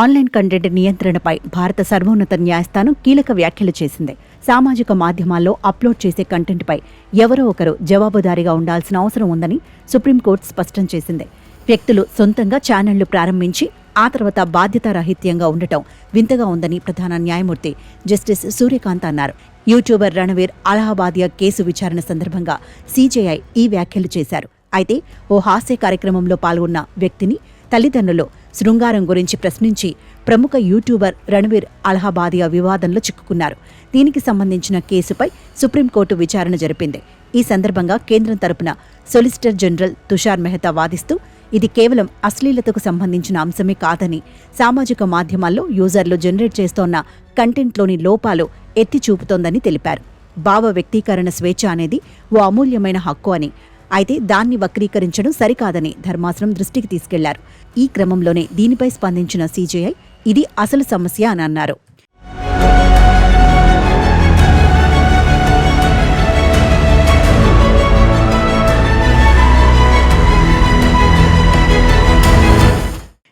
Online content నియంత్రణపై భారత సర్వోన్నత న్యాయస్థానం కీలక వ్యాఖ్యలు చేసింది. సామాజిక మాధ్యమాల్లో అప్లోడ్ చేసే కంటెంట్పై ఎవరో ఒకరు జవాబుదారీగా ఉండాల్సిన అవసరం ఉందని సుప్రీంకోర్టు స్పష్టం చేసింది. వ్యక్తులు సొంతంగా ఛానళ్ళు ప్రారంభించి ఆ తర్వాత బాధ్యతారాహిత్యంగా ఉండటం వింతగా ఉందని ప్రధాన న్యాయమూర్తి జస్టిస్ సూర్యకాంత్ అన్నారు. యూట్యూబర్ రణవీర్ అలహాబాదియా కేసు విచారణ సందర్భంగా సీజేఐ ఈ వ్యాఖ్యలు చేశారు. అయితే ఓ హాస్య కార్యక్రమంలో పాల్గొన్న వ్యక్తిని తల్లిదండ్రులు శృంగారం గురించి ప్రశ్నించి ప్రముఖ యూట్యూబర్ రణవీర్ అలహాబాదియా వివాదంలో చిక్కుకున్నారు. దీనికి సంబంధించిన కేసుపై సుప్రీంకోర్టు విచారణ జరిపింది. ఈ సందర్భంగా కేంద్రం తరపున సొలిసిటర్ జనరల్ తుషార్ మెహతా వాదిస్తూ ఇది కేవలం అశ్లీలతకు సంబంధించిన అంశమే కాదని సామాజిక మాధ్యమాల్లో యూజర్లు జనరేట్ చేస్తోన్న కంటెంట్లోని లోపాలు ఎత్తి చూపుతోందని తెలిపారు. భావ వ్యక్తీకరణ స్వేచ్ఛ అనేది ఓ అమూల్యమైన హక్కు అని అయితే దాన్ని వక్రీకరించడం సరికాదని ధర్మాసనం దృష్టికి తీసుకెళ్ళారు. ఈ క్రమంలోనే దీనిపై స్పందించిన సీజేఐ ఇది అసలు సమస్య అని అన్నారు.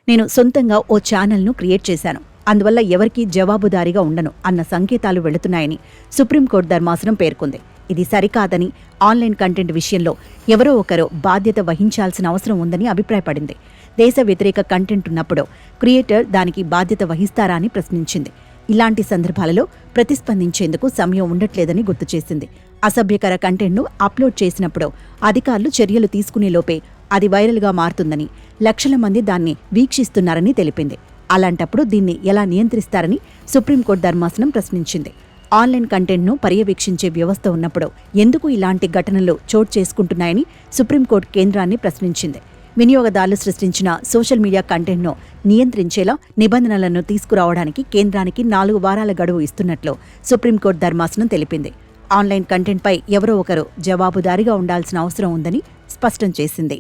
నేను సొంతంగా ఓ ఛానల్ను క్రియేట్ చేశాను. అందువల్ల ఎవరికీ జవాబుదారీగా ఉండను అన్న సంకేతాలు వెళుతున్నాయని సుప్రీంకోర్టు ధర్మాసనం పేర్కొంది. ఇది సరికాదని ఆన్లైన్ కంటెంట్ విషయంలో ఎవరో ఒకరు బాధ్యత వహించాల్సిన అవసరం ఉందని అభిప్రాయపడింది. దేశ వ్యతిరేక కంటెంట్ ఉన్నప్పుడు క్రియేటర్ దానికి బాధ్యత వహిస్తారా అని ప్రశ్నించింది. ఇలాంటి సందర్భాలలో ప్రతిస్పందించేందుకు సమయం ఉండట్లేదని గుర్తు చేసింది. అసభ్యకర కంటెంట్ను అప్లోడ్ చేసినప్పుడు అధికారులు చర్యలు తీసుకునే లోపే అది వైరల్గా మారుతుందని లక్షల మంది దాన్ని వీక్షిస్తున్నారని తెలిపింది. అలాంటప్పుడు దీన్ని ఎలా నియంత్రిస్తారని సుప్రీంకోర్టు ధర్మాసనం ప్రశ్నించింది. ఆన్లైన్ కంటెంట్ను పర్యవేక్షించే వ్యవస్థ ఉన్నప్పుడు ఎందుకు ఇలాంటి ఘటనలు చోటు చేసుకుంటున్నాయని సుప్రీంకోర్టు కేంద్రాన్ని ప్రశ్నించింది. వినియోగదారులు సృష్టించిన సోషల్ మీడియా కంటెంట్ను నియంత్రించేలా నిబంధనలను తీసుకురావడానికి కేంద్రానికి నాలుగు వారాల గడువు ఇస్తున్నట్లు సుప్రీంకోర్టు ధర్మాసనం తెలిపింది. ఆన్లైన్ కంటెంట్పై ఎవరో ఒకరు జవాబుదారీగా ఉండాల్సిన అవసరం ఉందని స్పష్టం చేసింది.